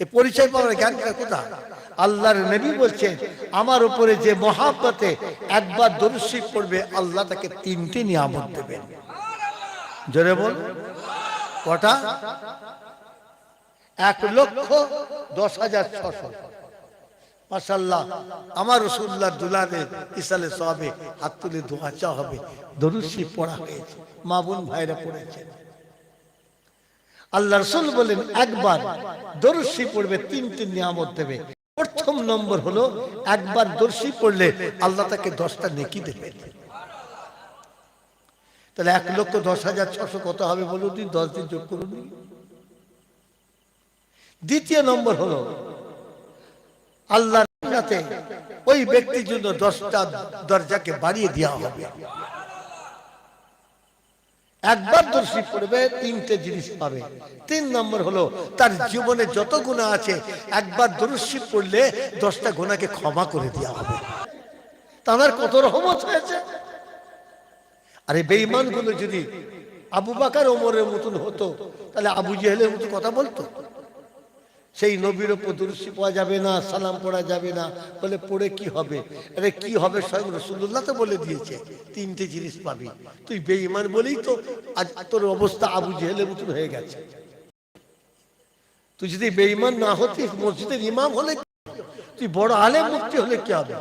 এ পরিচয় পাওয়ার জ্ঞানটা কোথায়? আল্লাহর নবী বলছেন, আমার উপরে যে মহাব্বতে একবার দর্শী পড়বে, আল্লাহ তাকে তিনটি নিয়ামত দেবেন। জোরে বল। কটা? এক লক্ষ দশ হাজার ছশো। আমার রসুল্লাহ ইসালে সবে হাত তুলে হবে। দরুশি পড়া হয়েছে, মা বোন ভাইরা আল্লাহ রসুল বলেন, একবার দরুশি পড়বে নিয়ামত দেবে। প্রথম নম্বর হলো, একবার দর্শি পড়লে আল্লাহ তাকে দশটা নেকি দেবে তাহলে এক লক্ষ দশ হাজার ছশো কত হবে বলুন, দশ দিন যোগ করুন। দ্বিতীয় নম্বর হলো আল্লাহ ওই ব্যক্তির জন্য দশটা দরজাকে বাড়িয়ে দেওয়া হবে। একবার দর্শী পড়বে তিনটে জিনিস পাবে। তিন নম্বর হলো, তার জীবনে যত গুণা আছে, একবার দর্শী পড়লে দশটা গুণাকে ক্ষমা করে দেওয়া হবে। তাদের কত রহমত হয়েছে। আরে বেঈমানগুলো যদি আবু বাকার, ওমরের মতন হতো, তাহলে আবু জেহেলের মতো কথা বলতো? সেই নবীর ওপর দুরুসি পাওয়া যাবে না, সালাম পড়া যাবে না। বলে, পড়ে কি হবে? আরে, কি হবে স্বয়ং রসুল্লাহ তো বলে দিয়েছে, তিনটে জিনিস পাবি। তুই বেঈমান বলেই তো আজ তোর অবস্থা আবু জেহেলের মতন হয়ে গেছে। তুই যদি বেঈমান না হতিস, মসজিদের ইমাম হলে? তুই বড় আলেম মুক্তি হলে কি হবে?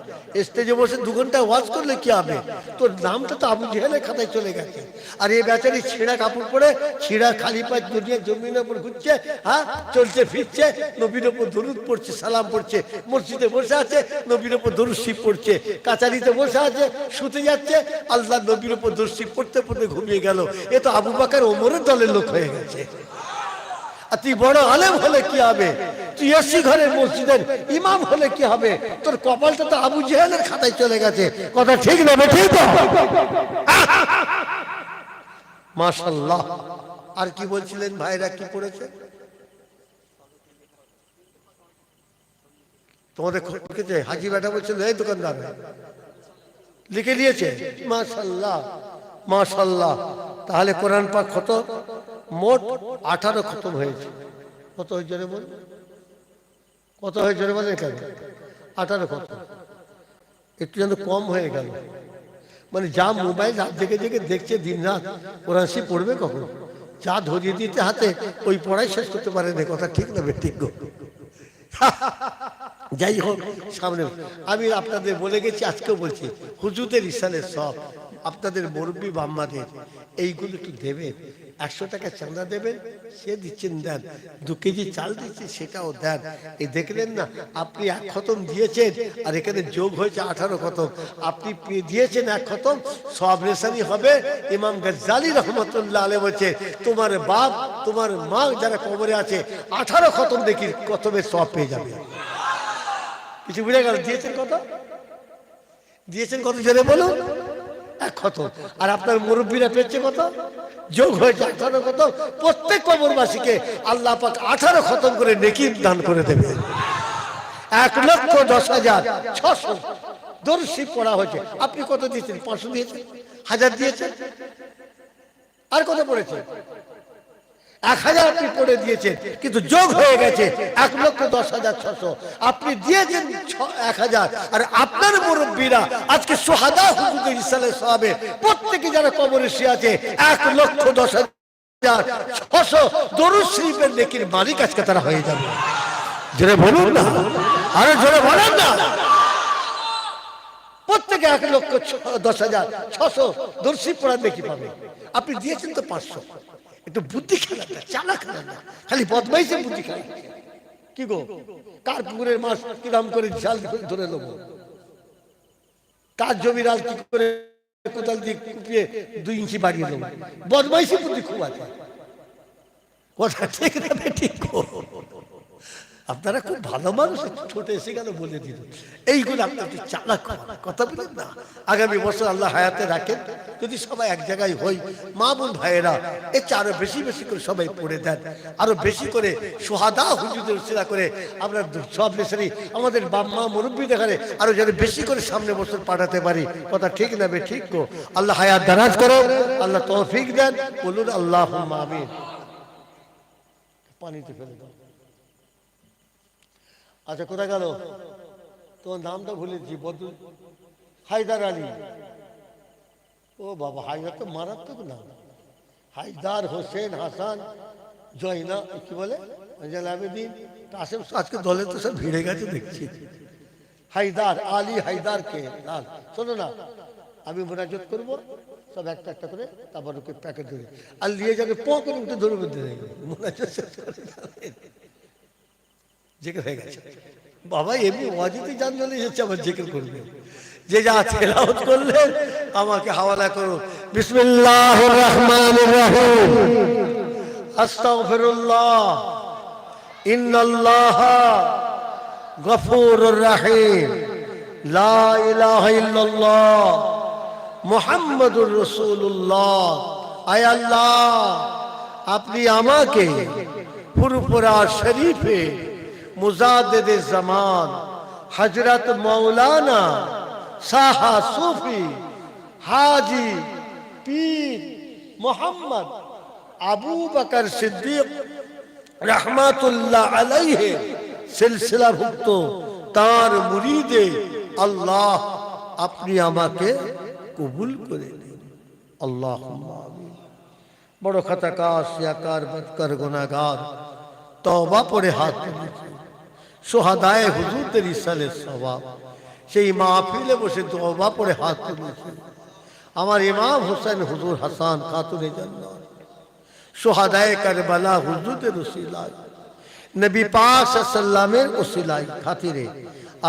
স্টেজে বসে দু ঘণ্টা ওয়াজ করলে কি হবে? তোর নামটা তো আবু জেহেলের খাতায় চলে গেছে। আর এই বেচারি কাপড় পরে খালি পায়ে দুনিয়া জমিনের উপর ঘুরছে হ্যাঁ? চলছে, ফিরছে, নবীর ওপর দরুদ পড়ছে, সালাম পড়ছে। মসজিদে বসে আছে, নবীর ওপর দরুদ শিব পড়ছে। কাচারিতে বসে আছে, শুতে যাচ্ছে, আল্লাহ নবীর ওপর শিব পড়তে পড়তে ঘুমিয়ে গেল। এ তো আবু বাকার ওমরের দলের লোক হয়ে গেছে। আর তুই বড় আলেম হলে কি হবে? তুই এসি ঘরের মসজিদের ইমাম হলে কি হবে? তোর কপালটা তো আবু জেহেলের খাতায় চলে গেছে। কথা ঠিক না ঠিক তো? আর কি বলছিলেন ভাইরা, কি পড়েছে? তোমাদের লিখেছে হাজি বেটা বলছিল, এই দোকানদার। লিখে দিয়েছে মাশাল্লাহ মাশাল্লাহ তাহলে কোরআন পাক কত? মোট আঠারো খতম হয়েছে। কত হয়েছে কত হয়েছে রে বলেন কেন আঠারো খতম। একটু যেন কম হয়ে গেল। মানে যা মোবাইল রাত দেখে জেগে দেখছে দিন রাত, কোরআন সে পড়বে কখন? যা ধরিয়ে দিতে হাতে, ওই পড়াই শেষ করতে পারে না, কথা ঠিক না ঠিক যাই হোক, সামনে আমি আপনাদের বলে গেছি, আজকেও বলছি হুজুদের ইসানের সব, আপনাদের মুরব্বী বাম্মাদের, এইগুলো একটু দেবেন একশো টাকা চাঁদা দেবেন, সে দিচ্ছেন দেন। দু কেজি চাল দিচ্ছে, সেটাও দেন। এই দেখলেন না, আপনি এক খতম দিয়েছেন, আর এখানে যোগ হয়েছে আঠারো খতম। আপনি দিয়েছেন এক খতম, সব রেশানি হবে। ইমাম গজ্জালি রহমতুল্লাহ আলে বলছে, তোমার বাপ, তোমার মা যারা কবরে আছে, আঠারো খতম দেখি কতমের সব পেয়ে যাবে। কিছু বুঝে গেল? দিয়েছেন কত দিয়েছেন কত জোরে বলুন। কত? আর আপনার মুরব্বীরা পেয়েছে কত? যোগ হয়েছে আঠারো কত? প্রত্যেক কবরবাসীকে আল্লাহ পাক আঠারো খতম করে নেকি দান করে দেবে। এক লক্ষ দশ হাজার ছশো দর্শি পড়া হয়েছে। আপনি কত দিয়েছেন? পাঁচশো দিয়েছেন? হাজার দিয়েছেন? আর কত পড়েছে? এক হাজার আপনি পড়ে দিয়েছেন? কিন্তু যোগ হয়ে গেছে। এক লক্ষ দশ হাজার ছশো। আপনি দিয়েছেন এক হাজার। আর আপনার মুরব্বীরা আজকে সোহাদা হুজুর ইসালে সাহাবে প্রত্যেকে যারা কবরে শুয়ে আছে, এক লক্ষ দশ হাজার ছশো দরুদ শরীফের নেকির মালিক আজকে তারা হয়ে যাবে। জোরে বলুন না। আরে জোরে বলেন না। প্রত্যেকে এক লক্ষ দশ হাজার ছশো দর্শী পড়ার দেখি পাবে। আপনি দিয়েছেন তো পাঁচশো। একটু বুদ্ধি খেলাটা চালাক চালা খেলান খালি বদমাইশে বুদ্ধি খেলা। কি গো? কার পুকুরের মাছ কিরাম করে জাল ধরে নেব কার জমি রাজ কি করে কোদাল দিয়ে কুপিয়ে দুই ইঞ্চি বাড়িয়ে দেবো বদমাইশি বুদ্ধি খুব আছে। কথা ঠিক না ঠিক আপনারা খুব ভালো মানুষ। ছোট এসে গেল বলে দিল। এইগুলো একটু চালাক কথা বলেন না। আগামী বছর আল্লাহ হায়াতে রাখেন। যদি সবাই এক জায়গায় হই, মা বোন ভাইয়েরা এর চেয়ে আরও বেশি বেশি করে সবাই পড়ে দেন। আরও বেশি করে সোহাদা হুজুদের সেরা করে আমরা সব নেশারি, আমাদের বাম্মা মুরব্বী দেখালে আরও যেন বেশি করে সামনে বছর পাঠাতে পারি। কথা ঠিক না বে ঠিক গো? আল্লাহ হায়াত দারাজ করো আল্লাহ তৌফিক দেন। বলুন আল্লাহ আমিন। পানিতে ফেলে দাও। আচ্ছা কোথায় গেল? তোমার নামটা ভুলেছি বদু। হায়দার আলী। ও বাবা, হায়দার তো মারাত্মক নাম। হায়দার হোসেন হাসান জয়না, কি বলে? আবেদিন। কাসেম আজকে দলে তো সব ভিড়ে গেছে, দেখছি। হায়দার আলী, হায়দার কে? শোনো না, আমি মোনাজত করব, সব একটা একটা করে, তারপর ওকে প্যাকেট ধরে। আর নিয়ে যাবে প করে ধরে। দেবে মোনাজত। জেকের হয়ে গেছে। বাবা, এমনি ওয়াজিতে জান চলে এসেছে, আবার জেকের করবে। যে যা তেলাওয়াত করলেন আমাকে হাওয়ালা করো। বিসমিল্লাহ রহমান রহিম। আস্তাগফিরুল্লাহ। ইন্নাল্লাহ গফুরুর রহিম। লা ইলাহা ইল্লাল্লাহ। মুহাম্মাদুর রাসূলুল্লাহ। আয় আল্লাহ, আপনি আমাকে ফুরফুরা শরীফে মুজাদ্দিদ জামান হযরত মাওলানা সাহা সুফি হাজি পীর মোহাম্মদ আবু বকর সিদ্দিক রহমাতুল্লাহ আলাইহে সিলসিলাভুক্ত তার মুরিদে আল্লাহ আপনি আমাকে কবুল করে নিন আল্লাহ বড় খাতাকার শিয়াকার বদকার গুনাগার তওবা পরে হাত তুলেছে সোহাদায় হুজুরদের ইসালের স্বভাব। সেই মাহফিলে বসে তওবা পরে হাত তুলেছে। আমার ইমাম হোসেন হুজুর হাসান খাতুনে জান্নাত সোহাদায় কারবালা হুজুরদের উসিলায় নবী পাক সাল্লামের উসিলাই খাতিরে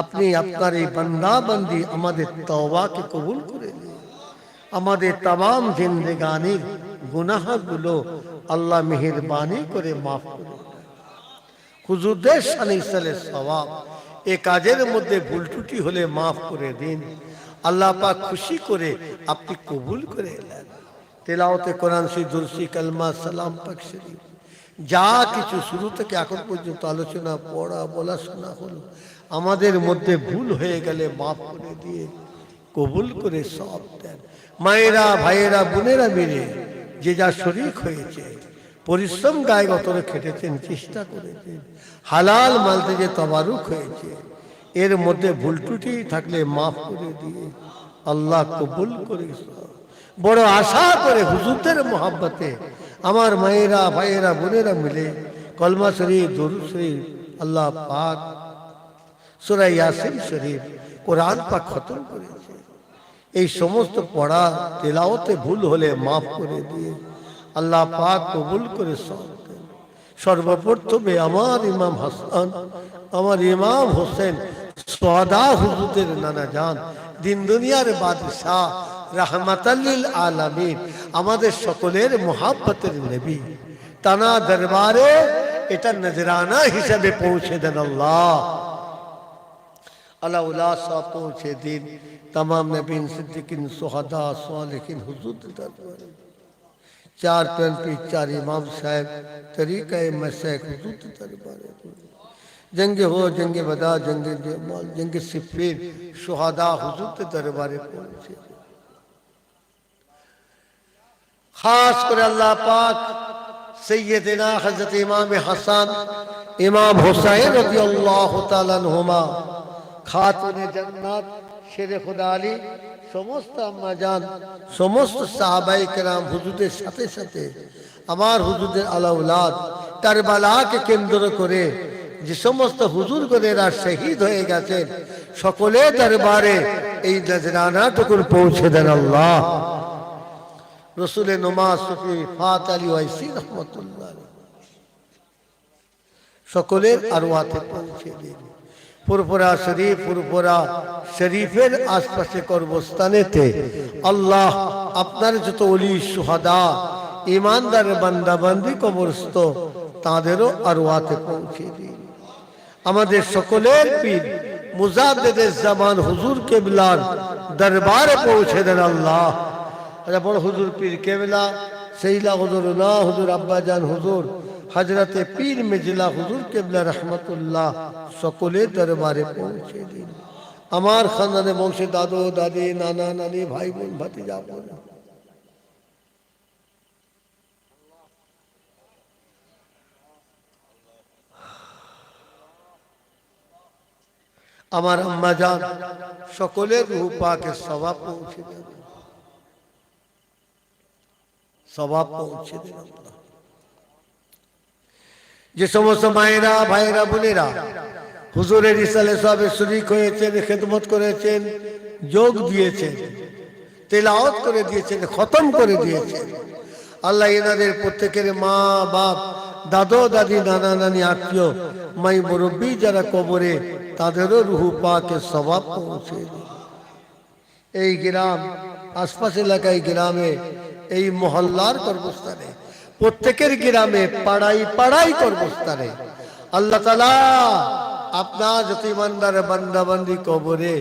আপনি আপনার এই বান্দা বান্দি আমাদের তওবাকে কবুল করে নিন। আমাদের তাম জিন্দেগানির গুনাহগুলো আল্লাহ মেহেরবানি করে মাফ করে দেন। হুজুরদের শান ইসালের স্বভাব। এ কাজের মধ্যে ভুল ত্রুটি হলে মাফ করে দিন। আল্লাহ পাক খুশি করে আপনি কবুল করে এলেন তেলাওতে কোরআন শরীফ, দুরসি কালমা, সালাম পাক শরীফ। যা কিছু শুরু থেকে এখন পর্যন্ত আলোচনা, পড়া, বলা, শোনা হলো। আমাদের মধ্যে ভুল হয়ে গেলে মাফ করে দিয়ে কবুল করে সব দেন। মায়েরা, ভাইয়েরা, বোনেরা মিলে যে যা শরিক হয়েছে পরিশ্রম গায়ে গতরে খেটেছেন, চেষ্টা করেছেন। হালাল মালতে যে তবারুক হয়েছে। এর মধ্যে ভুল ত্রুটি থাকলে মাফ করে দিয়ে আল্লাহ কবুল করে বড় আশা করে হুজুরদের মোহাব্বতে আমার মায়েরা, ভাইয়েরা, বোনেরা মিলে কলমা শরীফ দরু শরীফ, আল্লাহ পাক সুরা ইয়াসিন শরীফ, কোরআন পাক খতম করেছে। এই সমস্ত পড়া তেলাওতে ভুল হলে মাফ করে দিয়ে আল্লাহ পাক কবুল করে সর্বপ্রথমে আমার ইমাম হাসান, আমার ইমাম হোসেন সদা হুজুদের নানা যান দিন দুনিয়ার বাদশাহ, রাহমাতাল্লিল আলামিন, আমাদের সকলের মোহাব্বতের নেবী। তানা দরবারে এটা নজরানা হিসাবে পৌঁছে দেন আল্লাহ। আল্লাহ উল্লাহ সব পৌঁছে দিন। তাম নবীন সিদ্দিকিন, সোহাদা সোয়ালিকিন হুজুর দরবারে। چار پینتی چار امام صاحب، طریقہ مسیح حضورت دربار جنگ ہو، جنگ بدا جنگ دیمال جنگ صفین شہداء حضور دربار پہنچے۔ خاص کر اللہ پاک، سیدنا حضرت امام حسان امام حسین رضی اللہ تعالیٰ عنہما خاتون جنت শেরে খোদা আলী, সমস্ত আম্মা যান সমস্ত সাহাবাই কেরাম হুজুদের সাথে সাথে আমার হুজুদের আলাউলাদ, কারবালাকে কেন্দ্র করে যে সমস্ত হুজুর গনেরা শহীদ হয়ে গেছেন, সকলে দরবারে এই নজরানাটুকুন পৌঁছে দেন আল্লাহ। রসুল নমাজ সফি ফাত আলী ওয়াইসি রহমতুল্লাহ সকলের আরওয়াতে পৌঁছে দিন। ফুরফুরা শরীফ ফুরফুরা শরীফের আশপাশে কর্মস্থানেতে আল্লাহ আপনার যত অলি সুহাদা, ইমানদার বান্দাবান্দি কবরস্থ তাদেরও আরওয়াতে পৌঁছে দিন। আমাদের সকলের পীর মুজাদ্দেদের জামান হুজুর কেবলার দরবারে পৌঁছে দেন আল্লাহ। আচ্ছা বড় হুজুর পীর কেবলা সেইলা হুজুর না হুজুর আব্বাজান হুজুর হজরতে পীর মেজিলা হুজুর কেবলা রহমতুল্লাহ সকলের দরবারে পৌঁছে দিন। আমার খানদানে বংশে দাদু, দাদি, নানা, নানি, ভাই বোন, ভাতিজা, বোন। আমার আম্মা যান সকলের রূহ পাকে স্বভাব পৌঁছে দেন স্বভাব পৌঁছে যে সমস্ত মায়েরা, ভাইয়েরা, বোনেরা হুজুরের ইসালে সবে শরিক হয়েছেন, খেদমত করেছেন, যোগ দিয়েছেন, তেলাওয়াত করে দিয়েছেন, খতম করে দিয়েছেন, আল্লাহ এনাদের প্রত্যেকের মা, বাপ, দাদো, দাদি, নানা, নানি, আত্মীয়, মাই মুরব্বী যারা কবরে, তাদেরও রুহু পাকে স্বভাব পৌঁছে এই গ্রাম, আশপাশ এলাকায় গ্রামে এই মহল্লার কর্মস্থানে, প্রত্যেকের গ্রামে পাড়াই পাড়াই কর্মস্থানে। আল্লাহ আপনার যত ইমানদার বান্দাবান্দি কবরে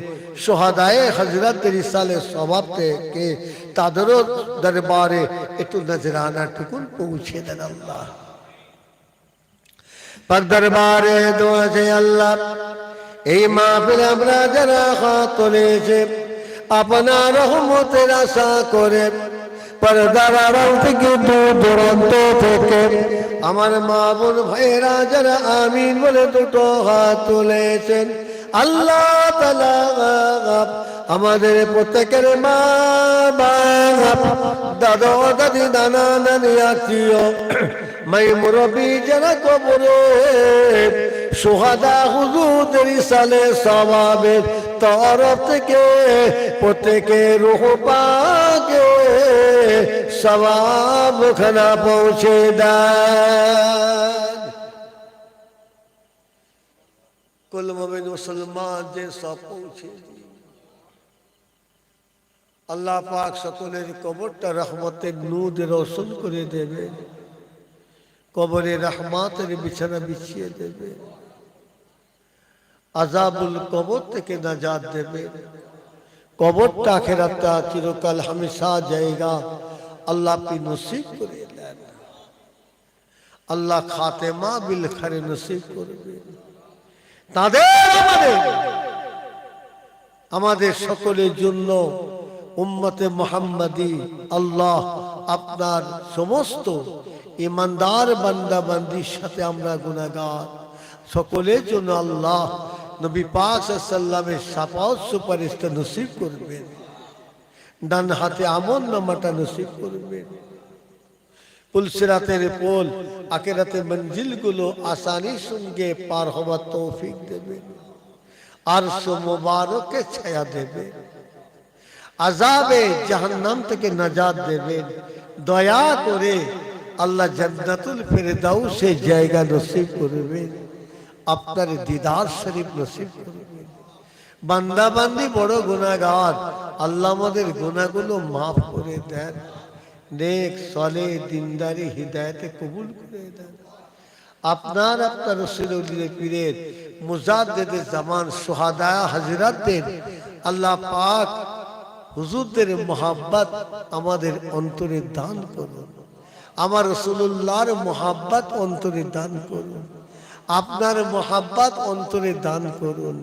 সোহাদায় হজরতের ইসালে স্বভাব থেকে তাদেরও দরবারে একটু নজরানা টুকুন পৌঁছে দেন আল্লাহ। দরবারে দোয়া যে আল্লাহ, এই মাহফিল আমরা যারা হাত তুলেছে, আপনার রহমতের আশা করে পর্দার আড়াল থেকে দূর দূরান্ত থেকে। আমার মা বোন ভাইয়েরা যারা আমিন বলে দুটো হাত তুলেছেন, আল্লাহ তালা আমাদের প্রত্যেকের মা বাপ, দাদা, দাদি, নানা, নানি, আত্মীয় মাই মুরবি যারা কবরে, সোহাদা হুজুদের সালে স্বভাবের তরফ থেকে প্রত্যেকে রুহ পাকে সবাব খানা পৌঁছে দেন কুল মোমিন মুসলমান যে সব পৌঁছে। আল্লাহ পাক সকলের কবরটা রহমতের নুদ রোশন করে দেবে কবরে রহমাতের বিছানা বিছিয়ে দেবে। আজাবুল কবর থেকে নাজাদ দেবে। কবরটা আখেরাতটা চিরকাল হামেশা জায়গা। আল্লাহ আপনি নসিব করে দেন। আল্লাহ খাতেমা বিল খারে নসিব করবে। তাদের আমাদের আমাদের সকলের জন্য উম্মতে মোহাম্মদী আল্লাহ আপনার সমস্ত ইমানদার বান্দা বান্দির সাথে আমরা গুণাগার সকলের জন্য আল্লাহ নবী পাক সাল্লামের সাপাওয়াত সুপারিশটা নসিব করবেন। ডান হাতে আমন নামাটা নসিব করবেন। পুলসিরাতের পোল আকেরাতে মঞ্জিলগুলো আসানির সঙ্গে পার হওয়ার তৌফিক দেবেন। আর মোবারকে ছায়া দেবেন। আজাবে জাহান্নাম থেকে নাজাদ দেবেন। দয়া করে আল্লাহ জান্নাতুল ফেরদাউসে জায়গা নসিব করবেন আপনার দিদার শরীফ নসিব করবেন বান্দা বান্দি বড় গুণাগার আল্লাহ আমাদের গুণাগুলো মাফ করে দেন। নেক সলে দিনদারি, হৃদায়তে কবুল করে দেন। আপনার আপনার রসুলের পীরের মুজাদ্দেদের জামান সোহাদা হাজিরাতদের আল্লাহ পাক হুজুরদের মোহাব্বত আমাদের অন্তরে দান করুন। আমার রসুল্লাহর মোহাব্বত অন্তরে দান করুন। আপনার মোহাব্বত অন্তরে দান করুন।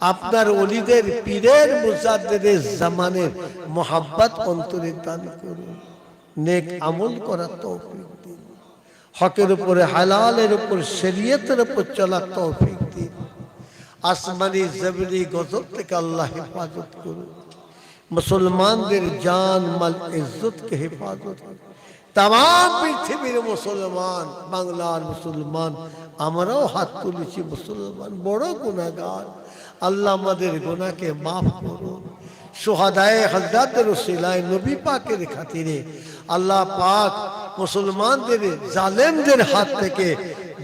আপনার অলিদের পীরের মুজাদ্দেদের জামানের মোহাব্বত অন্তরে দান করুন। নেক আমল করার তৌফিক দিন। হকের উপরে, হালালের উপর, শরীয়তের উপর চলার তৌফিক দিন। আসমানি জমিনি গজব থেকে আল্লাহ হেফাজত করুন। মুসলমানদের জান মাল ইজ্জতকে হেফাজত করুন। তাম পৃথিবীর মুসলমান, বাংলার মুসলমান, আমরাও হাত তুলেছি মুসলমান, বড় গুণাগার আল্লাহ আমাদের গুনাহকে মাফ করুন। সোহাদায় হজরতের রসিলায় নবী পাকের খাতিরে আল্লাহ পাক মুসলমানদের, জালেমদের হাত থেকে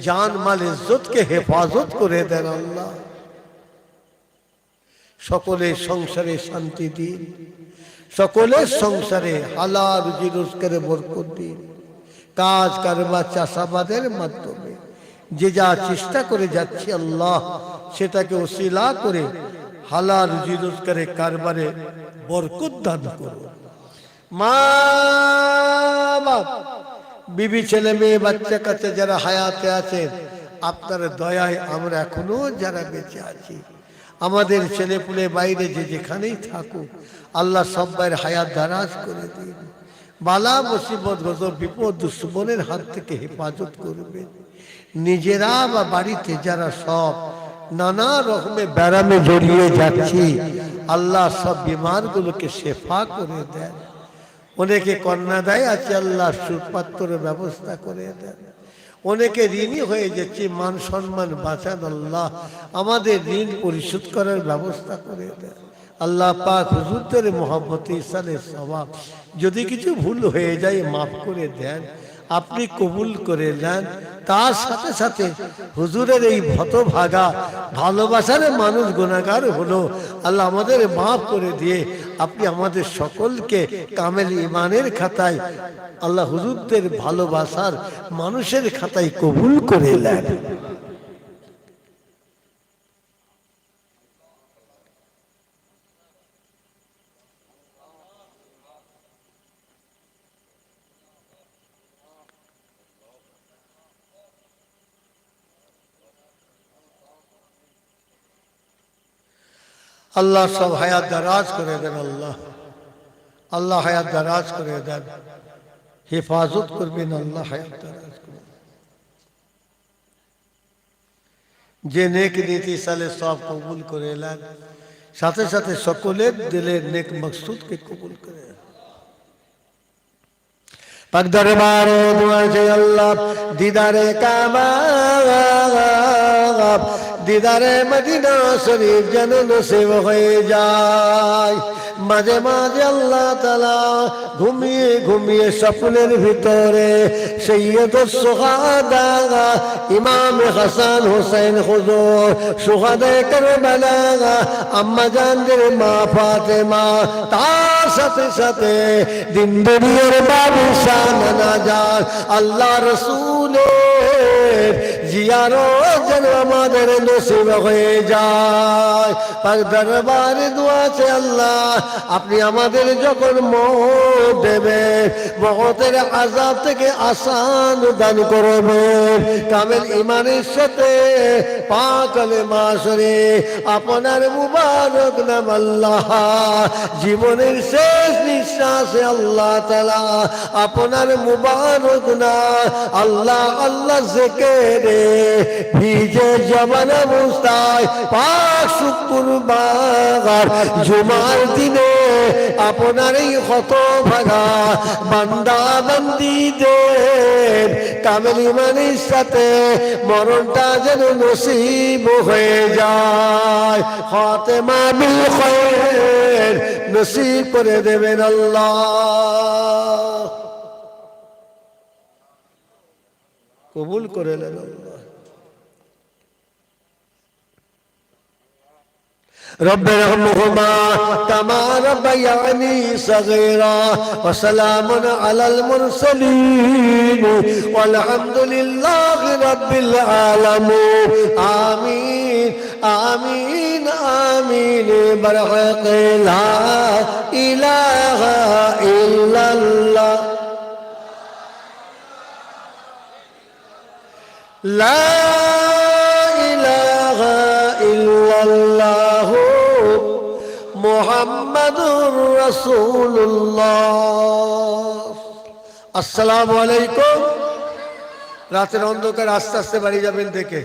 জান মাল ইজ্জতকে হেফাজত করে দেন আল্লাহ। সকলের সংসারে শান্তি দিন। সকলের সংসারে হালা রুজি রোজগারে বরকত দিন। কাজ কারবার চাষাবাদের মাধ্যমে। যে যা চেষ্টা করে যাচ্ছে আল্লাহ, সেটাকে ওসিলা করে হালাল রুজি রোজগারে কারবারে বরকত দান করো মা বাপ, বিবি ছেলে মেয়ে, বাচ্চা কাচ্চা যারা হায়াতে আছেন, আপনার দয়ায় আমরা এখনও যারা বেঁচে আছি। আমাদের ছেলে পুলে বাইরে যে যেখানেই থাকুক আল্লাহ সব্বাইয়ের হায়াত দারাজ করে দিন। বালা মুসিবত বিপদ দুশ্মনের হাত থেকে হেফাজত করবে নিজেরা বা বাড়িতে যারা সব নানা রকমের ব্যারামে জড়িয়ে যাচ্ছি, আল্লাহ সব বিমারগুলোকে শেফা করে দেন। অনেকে কন্যাদায় আছে, আল্লাহ সুপাত্রের ব্যবস্থা করে দেন। অনেকে ঋণী হয়ে যাচ্ছে, মান সম্মান বাঁচান আল্লাহ, আমাদের ঋণ পরিশোধ করার ব্যবস্থা করে দেন। আল্লাহ পাক হুজুরদের মোহাম্মত ইসানের স্বভাব। যদি কিছু ভুল হয়ে যায়, মাফ করে দেন। আপনি কবুল করে নেন। তার সাথে সাথে হুজুরের এই ভতভাগা, ভালোবাসার মানুষ গুণাগার হলো। আল্লাহ আমাদের মাফ করে দিয়ে আপনি আমাদের সকলকে কামেল ইমানের খাতায়, আল্লাহ হুজুরদের ভালোবাসার মানুষের খাতায় কবুল করে নেন। আল্লাহ সব হায়াত দারাজ করে দেন, আল্লাহ। আল্লাহ হায়াত দারাজ করে দেন। হেফাজত করবেন, আল্লাহ হায়াত দারাজ করবেন। যে নেক নীতি সালে সব কবুল করে এলেন সাথে সাথে সকলের দিলের নেক মকসুদকে কবুল করে। পাক দরবারে দোয়া যে আল্লাহ, দিদারে কাবা দিদারে মদিনা শরীফ যেন নসিব হয়ে যায়। মাঝে মাঝে আল্লাহ তালা ঘুমিয়ে ঘুমিয়ে স্বপ্নের ভিতরে সৈয়দ সোহাদা, ইমাম হাসান হোসেন হুজুর, সোহাদে কারবালা, আম্মা জানদের মা ফাতেমা, তার সাথে সাথে দিন দুনিয়ার বাবু শানা যান আল্লাহ রসুলের জিয়ারো যেন আমাদের নসিব হয়ে যায়। পাক দরবারে দোয়াছে আল্লাহ, আপনি আমাদের যখন মত দেবেন মহতের আজাব থেকে আসান দান করবেন কামেল ইমানের সাথে পাকলে মাসরে আপনার মুবারক নাম আল্লাহ। জীবনের শেষ নিঃশ্বাসে আল্লাহ তালা আপনার মুবারক না আল্লাহ আল্লাহ জেকেরে ভিজে জবান অবস্থায় পাক শুক্রবার জুমার দিনে আপনার এই হত ভাগা বান্দা বান্দিদের কামেল ইমানের সাথে মরণটা যেন নসিব হয়ে যায়। হতে মাবিল খয়ের নসিব করে দেবেন আল্লাহ। কবুল করে নেন আল্লাহ। رب ارحمهما كما ربياني صغيرا وسلام على المرسلين والحمد لله رب العالمين آمين آمين آمين برحق لا إله إلا الله لا আসসালাম আলাইকুম। রাতের অন্ধকার আস্তে আস্তে বাড়ি যাবেন দেখে।